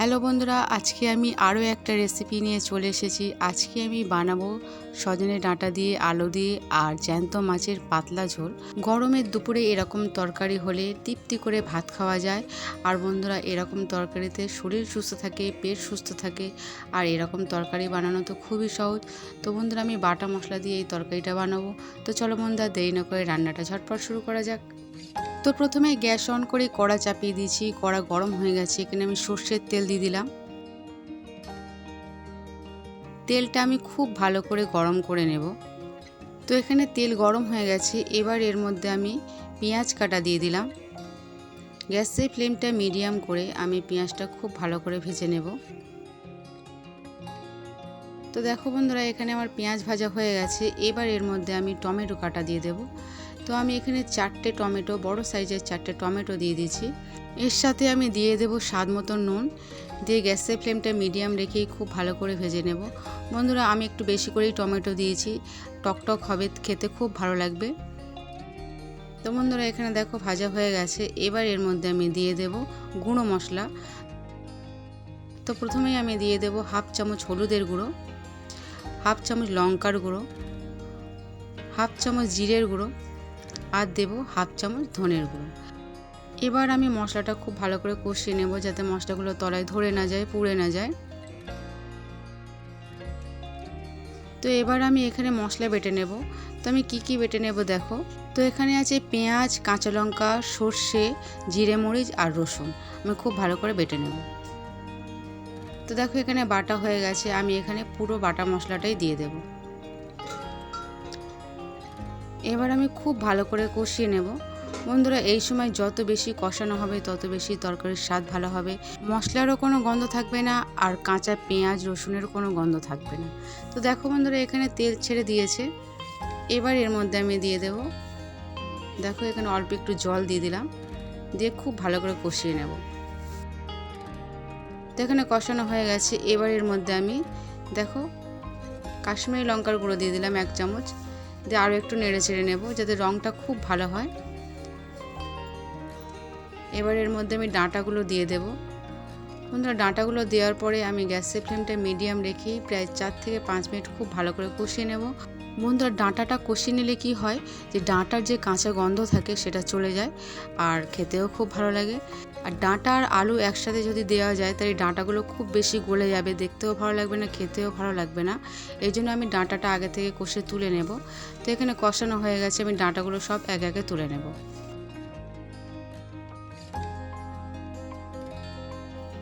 Hello বন্ধুরা, আজকে আমি আরও একটা রেসিপি নিয়ে চলে এসেছি। আজকে আমি বানাবো সজনে ডাঁটা দিয়ে আলু দিয়ে আর জ্যান্ত মাছের পাতলা ঝোল। গরমের দুপুরে এরকম তরকারি হলে তৃপ্তি করে ভাত খাওয়া যায়। আর বন্ধুরা, এরকম তরকারিতে শরীর সুস্থ থাকে, পেট সুস্থ থাকে, আর এরকম তরকারি বানানো তো খুবই সহজ। তো বন্ধুরা, আমি বাটা মশলা দিয়ে এই তরকারিটা বানাবো। তো চলো বন্ধুরা, দেরি না করে রান্নাটা ঝটপট শুরু করা যাক। তো প্রথমে গ্যাস অন করে কড়া চাপিয়ে দিয়েছি, কড়া গরম হয়ে গেছে। এখানে আমি সর্ষের তেল দিয়ে দিলাম। তেলটা আমি খুব ভালো করে গরম করে নেব। তো এখানে তেল গরম হয়ে গেছে, এবার এর মধ্যে আমি পেঁয়াজ কাটা দিয়ে দিলাম। গ্যাসের ফ্লেমটা মিডিয়াম করে আমি পেঁয়াজটা খুব ভালো করে ভেজে নেব। তো দেখো বন্ধুরা, এখানে আমার পেঁয়াজ ভাজা হয়ে গেছে, এবার এর মধ্যে আমি টমেটো কাটা দিয়ে দেবো। তো আমি এখানে চারটে টমেটো, বড় সাইজের চারটে টমেটো দিয়ে দিয়েছি। এর সাথে আমি দিয়ে দেব স্বাদ মতো নুন। দিয়ে গ্যাসের ফ্লেমটা মিডিয়াম রেখেই খুব ভালো করে ভেজে নেব। বন্ধুরা, আমি একটু বেশি করেই টমেটো দিয়েছি। টকটক হবে, খেতে খুব ভালো লাগবে। তো বন্ধুরা, এখানে দেখো ভাজা হয়ে গেছে। এবার এর মধ্যে আমি দিয়ে দেব গুঁড়ো মশলা। তো প্রথমেই আমি দিয়ে দেব হাফ চামচ হলুদের গুঁড়ো, হাফ চামচ লঙ্কার গুঁড়ো, হাফ চামচ জিরের গুঁড়ো আর দেব হাফ চামচ ধনের গুঁড়ো। এবার আমি মশলাটা খুব ভালো করে কষিয়ে নেব যাতে মশলাগুলো তলায় ধরে না যায়, পুড়ে না যায়। তো এবার আমি এখানে মশলা বেটে নেব। তো আমি কি কি বেটে নেব দেখো। তো এখানে আছে পেঁয়াজ, কাঁচা লঙ্কা, সর্ষে, জিরে মরিচ আর রসুন। আমি খুব ভালো করে বেটে নেব। তো দেখো এখানে বাটা হয়ে গেছে। আমি এখানে পুরো বাটা মশলাটাই দিয়ে দেবো। এবার আমি খুব ভালো করে কষিয়ে নেব। বন্ধুরা, এই সময় যত বেশি কষানো হবে, তত বেশি তরকারির স্বাদ ভালো হবে। মশলারও কোনো গন্ধ থাকবে না, আর কাঁচা পেঁয়াজ রসুনেরও কোনো গন্ধ থাকবে না। তো দেখো বন্ধুরা, এখানে তেল ছেড়ে দিয়েছে। এবার এর মধ্যে আমি দিয়ে দেব। দেখো, এখানে অল্প একটু জল দিয়ে দিলাম। দিয়ে খুব ভালো করে কষিয়ে নেব। তো এখানে কষানো হয়ে গেছে। এবার এর মধ্যে আমি, দেখো, কাশ্মীরি লঙ্কার গুঁড়ো দিয়ে দিলাম এক চামচ। দিয়ে আরও একটু নেড়ে চেড়ে নেব, যাতে রঙটা খুব ভালো হয়। এবার এর মধ্যে আমি ডাঁটাগুলো দিয়ে দেব। বন্ধুরা, ডাঁটাগুলো দেওয়ার পরে আমি গ্যাসের ফ্লেমটা মিডিয়াম রেখেই প্রায় চার থেকে পাঁচ মিনিট খুব ভালো করে কষিয়ে নেব। বন্ধুরা ডাঁটাটা কষিয়ে নিলে কি হয় যে ডাঁটার যে কাঁচা গন্ধ থাকে সেটা চলে যায় আর খেতেও খুব ভালো লাগে। আর ডাঁটা আর আলু একসাথে যদি দেওয়া যায় তাহলে ডাঁটাগুলো খুব বেশি গলে যাবে, দেখতেও ভালো লাগবে না, খেতেও ভালো লাগবে না। এই জন্য আমি ডাঁটাটা আগে থেকে কষে তুলে নেব। তো এখানে কষানো হয়ে গেছে, আমি ডাঁটাগুলো সব এক একে তুলে নেব।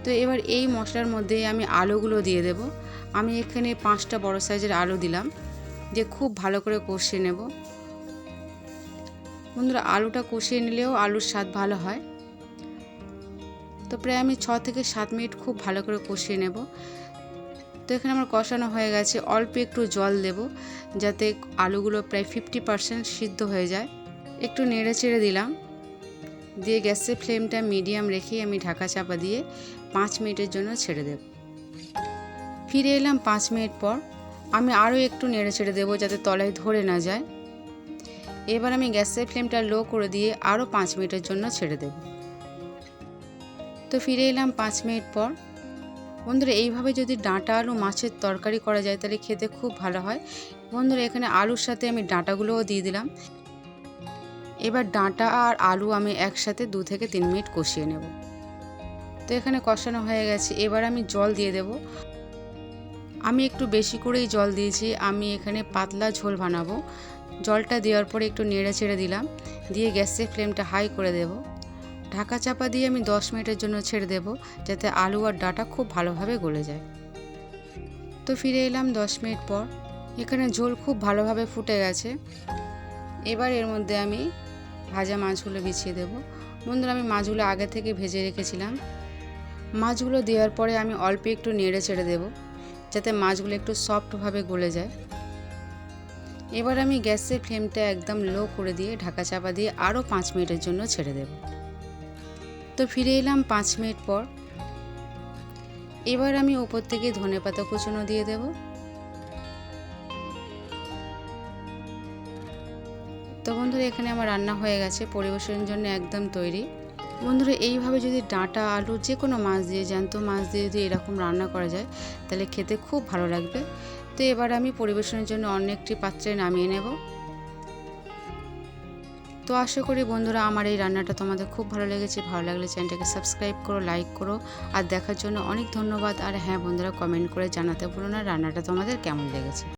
তো এবার এই মশলার মধ্যে আমি আলুগুলো দিয়ে দেব। আমি এখানে পাঁচটা বড় সাইজের আলু দিলাম। দিয়ে খুব ভালো করে কষিয়ে নেব। বন্ধুরা, আলুটা কষিয়ে নিলেও আলুর স্বাদ ভালো হয়। তো প্রায় আমি ছ থেকে সাত মিনিট খুব ভালো করে কষিয়ে নেব। তো এখানে আমার কষানো হয়ে গেছে। অল্প একটু জল দেব যাতে আলুগুলো প্রায় ফিফটি পারসেন্ট সিদ্ধ হয়ে যায়। একটু নেড়ে চেড়ে দিলাম। দিয়ে গ্যাসের ফ্লেমটা মিডিয়াম রেখেই আমি ঢাকা চাপা দিয়ে পাঁচ মিনিটের জন্য ছেড়ে দেব। ফিরে এলাম পাঁচ মিনিট পর। আমি আরও একটু নেড়ে ছেড়ে দেবো যাতে তলায় ধরে না যায়। এবার আমি গ্যাসের ফ্লেমটা লো করে দিয়ে আরও পাঁচ মিনিটের জন্য ছেড়ে দেব। তো ফিরে এলাম পাঁচ মিনিট পর। বন্ধুরা, এইভাবে যদি ডাঁটা আলু মাছের তরকারি করা যায় তাহলে খেতে খুব ভালো হয়। বন্ধুরা, এখানে আলুর সাথে আমি ডাঁটাগুলোও দিয়ে দিলাম। এবার ডাঁটা আর আলু আমি একসাথে দু থেকে তিন মিনিট কষিয়ে নেব। তো এখানে কষানো হয়ে গেছে। এবার আমি জল দিয়ে দেব। আমি একটু বেশি করেই জল দিয়েছি। আমি এখানে পাতলা ঝোল বানাবো। জলটা দেওয়ার পরে একটু নেড়ে ছেড়ে দিলাম। দিয়ে গ্যাসের ফ্লেমটা হাই করে দেব। ঢাকা চাপা দিয়ে আমি দশ মিনিটের জন্য ছেড়ে দেব যাতে আলু আর ডাটা খুব ভালোভাবে গলে যায়। তো ফিরে এলাম দশ মিনিট পর। এখানে ঝোল খুব ভালোভাবে ফুটে গেছে। এবার এর মধ্যে আমি ভাজা মাছগুলো বিছিয়ে দেব। বন্ধুরা, আমি মাছগুলো আগে থেকে ভেজে রেখেছিলাম। মাছগুলো দেওয়ার পরে আমি অল্প একটু নেড়ে ছেড়ে দেব। যাতে মাছগুলো একটু সফটভাবে গলে যায়। এবার আমি গ্যাসের ফ্লেমটা একদম লো করে দিয়ে ঢাকা চাপা দিয়ে আরও পাঁচ মিনিটের জন্য ছেড়ে দেব। তো ফিরে এলাম পাঁচ মিনিট পর। এবার আমি ওপর থেকে ধনে পাতা কুচনো দিয়ে দেব। তো বন্ধুরা, এখানে আমার রান্না হয়ে গেছে। পরিবেশনের জন্য একদম তৈরি। বন্ধুরা, এইভাবে যদি ডাঁটা, আলু যে কোনো মাছ দিয়ে, জ্যান্ত মাছ দিয়ে যদি এরকম রান্না করা যায়, তাহলে খেতে খুব ভালো লাগবে। তো এবার আমি পরিবেশনের জন্য অন্য একটি পাত্রে নামিয়ে নেব। তো আশা করি বন্ধুরা, আমার এই রান্নাটা তোমাদের খুব ভালো লেগেছে। ভালো লাগলে চ্যানেলটাকে সাবস্ক্রাইব করো, লাইক করো, আর দেখার জন্য অনেক ধন্যবাদ। আর হ্যাঁ বন্ধুরা, কমেন্ট করে জানাতে ভুলো না, রান্নাটা তোমাদের কেমন লেগেছে।